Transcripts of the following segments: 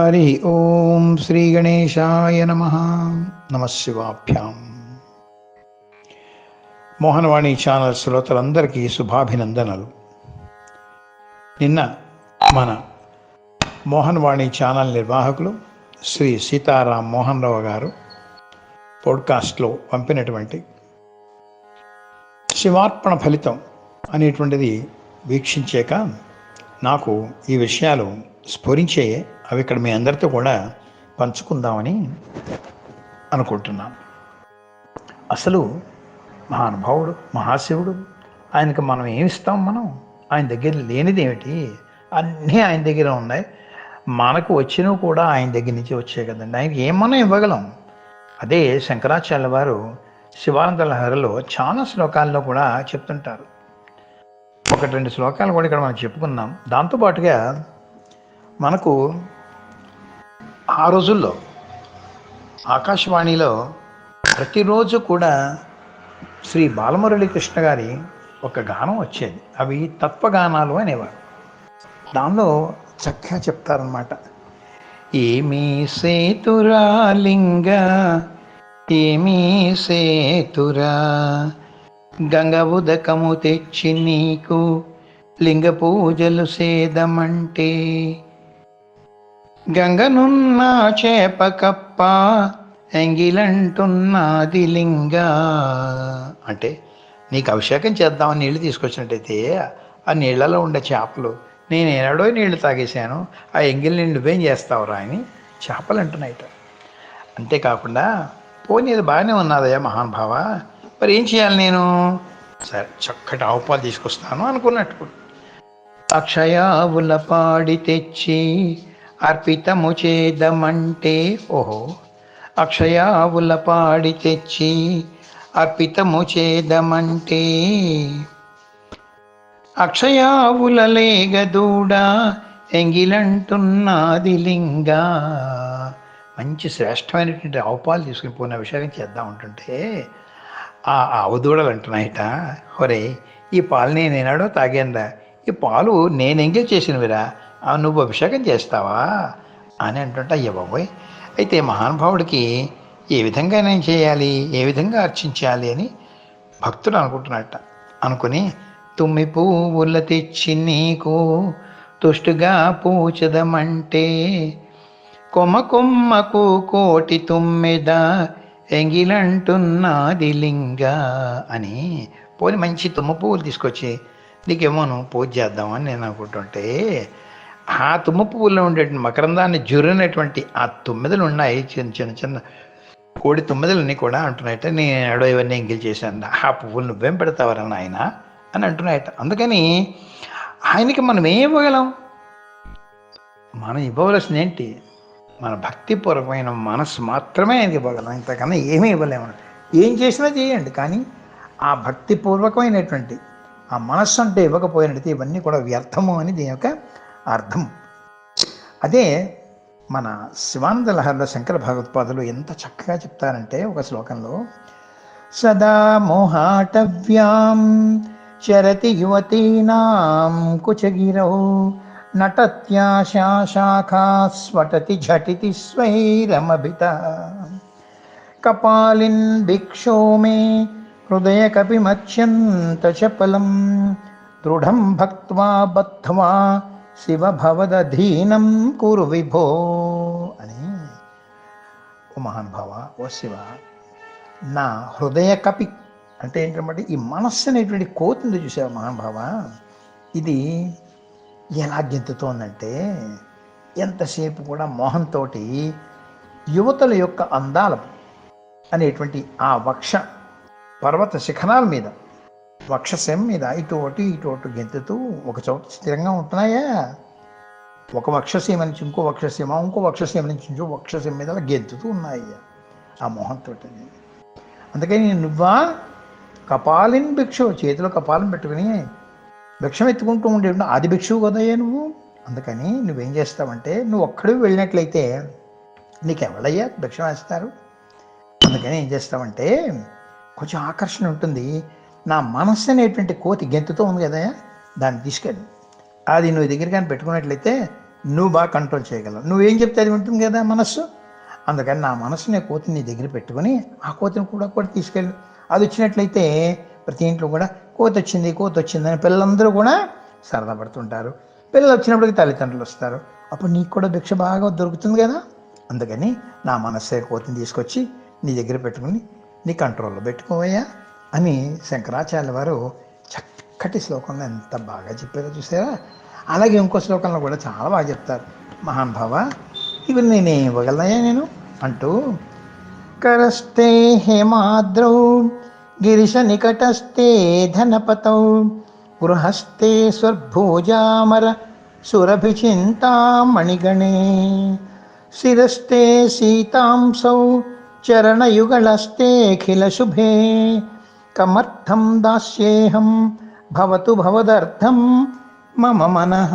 హరి ఓం శ్రీ గణేశాయ నమ. నమ శివాభ్యాం. మోహనవాణి ఛానల్ శ్రోతలందరికీ శుభాభినందనలు. నిన్న మన మోహన్వాణి ఛానల్ నిర్వాహకులు శ్రీ సీతారాం మోహన్ రావు గారు పోడ్కాస్ట్లో పంపినటువంటి శివార్పణ ఫలితం అనేటువంటిది వీక్షించాక నాకు ఈ విషయాలు స్ఫురించే అవి ఇక్కడ మీ అందరితో కూడా పంచుకుందామని అనుకుంటున్నాను అసలు మహానుభావుడు మహాశివుడు ఆయనకు మనం ఏమిస్తాం మనం? ఆయన దగ్గర లేనిది ఏమిటి? అన్నీ ఆయన దగ్గర ఉన్నాయి. మనకు వచ్చినవి కూడా ఆయన దగ్గర నుంచి వచ్చాయి కదండి. ఆయనకి ఏమన్నా ఇవ్వగలం. అదే శంకరాచార్య వారు శివానంద లహరిలో చాలా శ్లోకాల్లో కూడా చెప్తుంటారు. ఒకటి రెండు శ్లోకాలు కూడా ఇక్కడ మనం చెప్పుకుందాం దాంతోపాటుగా మనకు ఆ రోజుల్లో ఆకాశవాణిలో ప్రతిరోజు కూడా శ్రీ బాలమురళీకృష్ణ గారి ఒక గానం వచ్చేది. అవి తత్వగానాలు అనేవారు. దానిలో చక్కగా చెప్తారనమాట ఏమీ సేతురా లింగ ఏమీ సేతురా గంగ ఉదకము తెచ్చి నీకు లింగ పూజలు సేదమంటే గంగనున్న చేప కప్ప ఎంగిలంటున్నది లింగ. అంటే నీకు అభిషేకం చేద్దామని నీళ్ళు తీసుకొచ్చినట్టయితే ఆ నీళ్ళలో ఉండే చేపలు నేను ఏనాడో నీళ్ళు తాగేశాను ఆ ఎంగిల్ నువ్వేం చేస్తావురా అని చేపలు అంటున్నాయిట. అంతేకాకుండా పోనీది బాగానే ఉన్నదయ్యా మహానుభావ మరి ఏం చేయాలి నేను? సరే చక్కటి ఆవు పాలు తీసుకొస్తాను అనుకున్నట్టు. అక్షయావుల పాడి తెచ్చి అర్పితము చేదమంటే ఓహో అక్షయావుల పాడి తెచ్చి అర్పితము చేదమంటే అక్షయావుల లేగదూడ ఎంగిలంటున్నది లింగ. మంచి శ్రేష్టమైనటువంటి ఆవుపాలు తీసుకుని పోయిన విషయం చేద్దాం ఉంటుంటే ఆ ఆవు దూడలు అంటున్నాయిట. ఒరే ఈ పాలు నేను ఏనాడో ఈ పాలు నేను ఎంగేజ్ చేసినవిరా. నువ్వు అభిషేకం చేస్తావా? అని అంటుంటా అయ్య బాబోయ్ అయితే మహానుభావుడికి ఏ విధంగా నేను చేయాలి? ఏ విధంగా అర్చించాలి అని భక్తుడు అనుకుంటున్నట్ట. అనుకుని తుమ్మి పువ్వుల తెచ్చి నీకు తుష్టుగా పూచదమంటే కొమ్మ కొమ్మకు కోటి తుమ్మిద ఎంగిలంటున్నాది లింగ అని పోని మంచి తుమ్మ పువ్వులు తీసుకొచ్చి నీకేమోను పూజ చేద్దామని నేను అనుకుంటుంటే ఆ తుమ్మ పువ్వుల్లో ఉండేటువంటి మకరందాన్ని జురినటువంటి ఆ తుమ్మెదలు ఉన్నాయి చిన్న చిన్న చిన్న కోడి తుమ్మెదలన్నీ కూడా అంటున్నాయట నేను ఎడో ఇవన్నీ ఎంగిల్ చేశాను. ఆ పువ్వులు నువ్వేం పెడతావరా ఆయన అని అంటున్నాయట. అందుకని ఆయనకి మనం ఏం ఇవ్వగలం? మనం ఇవ్వవలసింది ఏంటి? మన భక్తిపూర్వకమైన మనస్సు మాత్రమే ఆయనకి ఇవ్వగలం. ఇంతకన్నా ఏమీ ఇవ్వలేము. ఏం చేసినా చేయండి. కానీ ఆ భక్తిపూర్వకమైనటువంటి ఆ మనస్సు అంటే ఇవ్వకపోయినట్టు ఇవన్నీ కూడా వ్యర్థము అని దీని యొక్క అర్థం. అదే మన శివానంద లహర్ల శంకర భగవత్పాదులు ఎంత చక్కగా చెప్తారంటే ఒక శ్లోకంలో సదా మోహాటవ్యాం చరతి యువతీనాం కుచగిరౌ నటత్యాశాఖా స్వటతి ఝటితి స్వైరమభిత కపాలిన్ భిక్షో మే హృదయ కపిమత్యంత చపలం దృఢం భక్వా బద్ధ్వా శివ భవదధీనం కురు విభో అని. ఓ మహానుభావ ఓ శివ నా హృదయ కపి అంటే ఏంటంటే ఈ మనస్సు అనేటువంటి కోతుంది చూసావా మహానుభావ ఇది ఎలా గెంతుతోందంటే ఎంతసేపు కూడా మోహంతో యువతల యొక్క అందాలు అనేటువంటి ఆ వక్ష పర్వత శిఖరాల మీద వక్షశం మీద ఇటు ఒకటి ఇటు ఒకటి గెంతుతూ ఒక చోట స్థిరంగా ఉంటున్నాయా? ఒక వక్షసీమ నుంచి ఇంకో వక్షసీమ ఇంకో వక్షసీమ నుంచి ఇంకో వక్షసీమ మీద అలా గెంతుతూ ఉన్నాయి ఆ మోహంతో అందుకని నువ్వా కపాలిన్ భిక్షు చేతిలో కపాలం పెట్టుకుని భిక్షం ఎత్తుకుంటూ ఉండే ఆది భిక్షువు కదయ్యా నువ్వు. అందుకని నువ్వేం చేస్తావంటే నువ్వు ఒక్కడికి వెళ్ళినట్లయితే నీకు ఎవడయ్యా భిక్షం వేస్తారు? అందుకని ఏం చేస్తావంటే కొంచెం ఆకర్షణ ఉంటుంది. నా మనస్సు అనేటువంటి కోతి గెంతుతో ఉంది కదా దాన్ని తీసుకెళ్ళి. అది నువ్వు దగ్గర కానీ పెట్టుకున్నట్లయితే నువ్వు బాగా కంట్రోల్ చేయగలవు. నువ్వేం చెప్తే అది ఉంటుంది కదా మనస్సు? అందుకని నా మనసునే కోతిని నీ దగ్గర పెట్టుకొని ఆ కోతిని కూడా కూడా తీసుకెళ్ళి. అది వచ్చినట్లయితే ప్రతి ఇంట్లో కూడా కోతి వచ్చింది కోతి వచ్చిందని పిల్లలందరూ కూడా సరదా పడుతుంటారు. పిల్లలు వచ్చినప్పటికి తల్లిదండ్రులు వస్తారు. అప్పుడు నీకు కూడా భిక్ష బాగా దొరుకుతుంది కదా? అందుకని నా మనస్సే కోతిని తీసుకొచ్చి నీ దగ్గర పెట్టుకుని నీ కంట్రోల్లో పెట్టుకోవయ్యా. అని శంకరాచార్య వారు చక్కటి శ్లోకంలో ఎంత బాగా చెప్పారో చూసారా? అలాగే ఇంకో శ్లోకంలో కూడా చాలా బాగా చెప్తారు. మహానుభావ ఇవి నేను ఇవ్వగలనయ్యా నేను అంటూ కరస్తే హేమాద్రౌ గిరిశ నికటస్థే ధనపతౌ గృహస్థే స్వర్భోజామర సురభిచింతామణిగణే శిరస్తే సీతాంసౌ చరణయుగళస్తేఖిలశుభే కమర్థం దాస్యేహం భవతు భవదర్థం మమ మనః.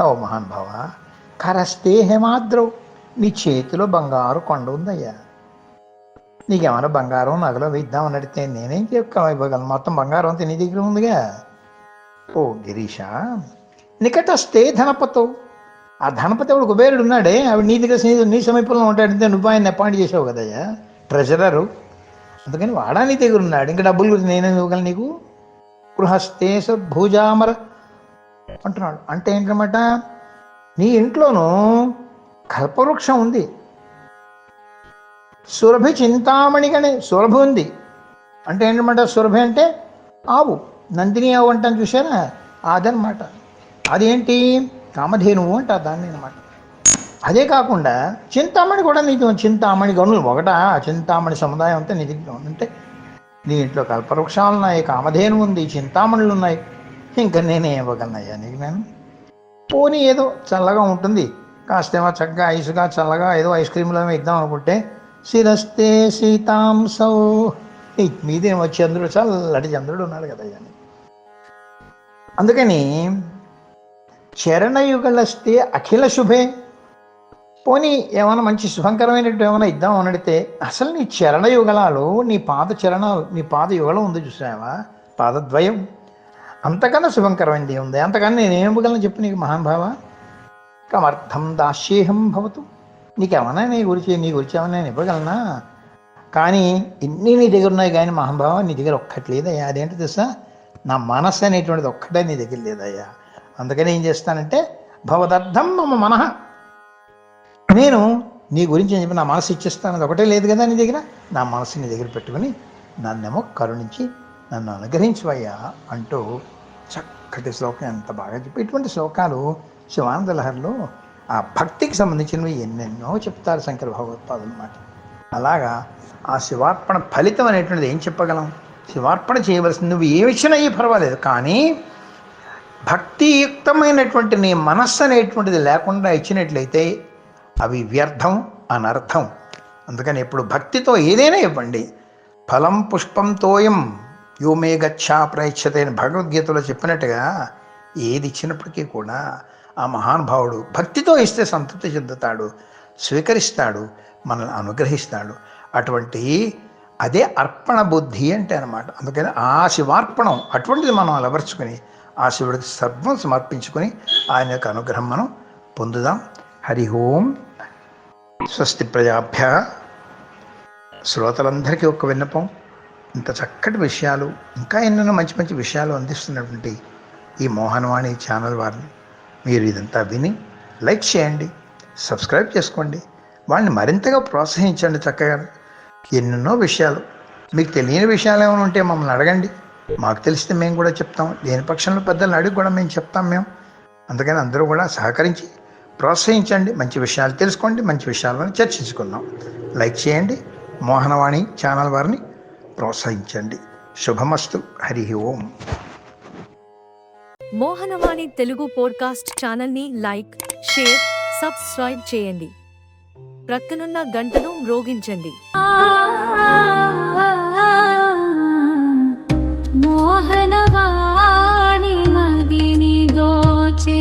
హో మహాన్ భవ కరస్తే హేమాద్రౌ నీ చేతిలో బంగారు కొండ ఉందయ్యా. నీకేమైనా బంగారం నగలో వేద్దామని అడిగితే నేనేం చెప్తా? ఇవ్వగలను మొత్తం బంగారం అంతా నీ దగ్గర ఉందిగా. ఓ గిరీష నికటస్తే ధనపతో. ఆ ధనపతి ఎవడు కుబేరుడు ఉన్నాడే ఆవిడ నీ దగ్గర నీ సమీపంలో ఉంటాడంటే నువ్వు ఆయన అపాయింట్ చేసావు కదయ్యా. ట్రెజరరు. అందుకని వాడా నీ దగ్గర ఉన్నాడు ఇంకా డబ్బులు గురించి నేనేం ఇవ్వగలను నీకు? గృహస్థే భూజామర అంటున్నాడు. అంటే ఏంటన్నమాట? నీ ఇంట్లోనూ కల్పవృక్షం ఉంది. సురభి చింతామణిగానే సురభి ఉంది. అంటే ఏంటన్నమాట? సురభి అంటే ఆవు. నందిని ఆవు అంటాను చూసారా అదనమాట అదేంటి? కామధేనువు అంట దాన్ని అనమాట అదే కాకుండా చింతామణి కూడా నీకు చింతామణి గనులు ఒకట? చింతామణి సముదాయం అంతా నీ దగ్గర అంటే నీ ఇంట్లో కల్పవృక్షాలు ఉన్నాయి కామధేను ఉంది చింతామణులు ఉన్నాయి. ఇంకా నేనే ఇవ్వగలనయ్యా నీకు నేను. పోనీ ఏదో చల్లగా ఉంటుంది. కాస్తేమో చక్కగా ఐస్గా చల్లగా ఏదో ఐస్ క్రీమ్లో ఇద్దాం అనుకుంటే శిరస్తే సీతాంసౌ మీదేమో చంద్రుడు చల్లటి చంద్రుడు ఉన్నాడు కదయ్యా అందుకని చరణయుగలస్తే అఖిల శుభే. పోనీ ఏమైనా మంచి శుభంకరమైనట్టు ఏమైనా ఇద్దాం అని అడిగితే అసలు నీ చరణ యుగలాలు నీ పాద చరణాలు నీ పాద యుగలం ఉంది చూసావా పాదద్వయం. అంతకన్నా శుభంకరమైనది ఉంది అంతకన్నా నేను ఇవ్వగలను చెప్పు నీకు మహానుభావ కమర్థం దాస్యేహం భవతు. నీకేమన్నా నీ గురించి నీ గురించి ఏమన్నా నేను ఇవ్వగలనా? కానీ ఇన్ని నీ దగ్గర ఉన్నాయి కానీ మహానుభావ నీ దగ్గర ఒక్కటి లేదయ్యా. అదేంటో తెలుసా? నా మనస్సు అనేటువంటిది ఒక్కటే నీ దగ్గర లేదయ్యా. అందుకని ఏం చేస్తానంటే భవదర్థం మమ మనః నేను నీ గురించి చెప్పి నా మనసు ఇచ్చేస్తాను. అది ఒకటే లేదు కదా నీ దగ్గర? నా మనసు నీ దగ్గర పెట్టుకుని నన్నేమో కరుణించి నన్ను అనుగ్రహించవయ్యా అంటూ చక్కటి శ్లోకం ఎంత బాగా చెప్పి ఇటువంటి శ్లోకాలు శివానంద లహరిలో ఆ భక్తికి సంబంధించినవి ఎన్నెన్నో చెప్తారు శంకర భగవత్పాదులు అన్నమాట. అలాగా ఆ శివార్పణ ఫలితం అనేటువంటిది ఏం చెప్పగలం? శివార్పణ చేయవలసింది నువ్వు ఏ ఇచ్చినా పర్వాలేదు కానీ భక్తియుక్తమైనటువంటి నీ మనస్సు అనేటువంటిది లేకుండా ఇచ్చినట్లయితే అవి వ్యర్థం అనర్థం. అందుకని ఎప్పుడు భక్తితో ఏదైనా ఇవ్వండి. ఫలం పుష్పంతోయం యోమే గచ్చా ప్రయచ్చతే అని భగవద్గీతలో చెప్పినట్టుగా ఏది ఇచ్చినప్పటికీ కూడా ఆ మహానుభావుడు భక్తితో ఇస్తే సంతృప్తి చెందుతాడు స్వీకరిస్తాడు మనల్ని అనుగ్రహిస్తాడు. అటువంటి అదే అర్పణ బుద్ధి అంటే అనమాట అందుకని ఆ శివార్పణం అటువంటిది మనం అలవర్చుకొని ఆ శివుడికి సర్వం సమర్పించుకొని ఆయన యొక్క అనుగ్రహం మనం పొందుదాం. హరి ఓం. స్వస్తి ప్రజాభ్య. శ్రోతలందరికీ ఒక విన్నపం. ఇంత చక్కటి విషయాలు ఇంకా ఎన్నెన్నో మంచి మంచి విషయాలు అందిస్తున్నటువంటి ఈ మోహన్వాణి ఛానల్ వారిని మీరు ఇదంతా విని లైక్ చేయండి సబ్స్క్రైబ్ చేసుకోండి వాళ్ళని మరింతగా ప్రోత్సహించండి చక్కగా. ఎన్నెన్నో విషయాలు. మీకు తెలియని విషయాలు ఏమైనా ఉంటే మమ్మల్ని అడగండి. మాకు తెలిస్తే మేము కూడా చెప్తాం. లేని పక్షంలో పెద్దలను అడిగి కూడా మేము చెప్తాం మేము. అందుకని అందరూ కూడా సహకరించి ప్రోత్సహించండి మంచి విషయాలు తెలుసుకోండి మంచి విషయాలను చర్చించుకుందాం. లైక్ చేయండి మోహనవాణి ఛానల్ వారిని ప్రోత్సహించండి. శుభమస్తు హరి ఓం. మోహనవాణి తెలుగు పోడ్కాస్ట్ ఛానల్ని లైక్ షేర్ సబ్స్క్రైబ్ చేయండి. ప్రక్కనున్న గంటను మ్రోగించండి. మోహనవాణి మదిని దోచే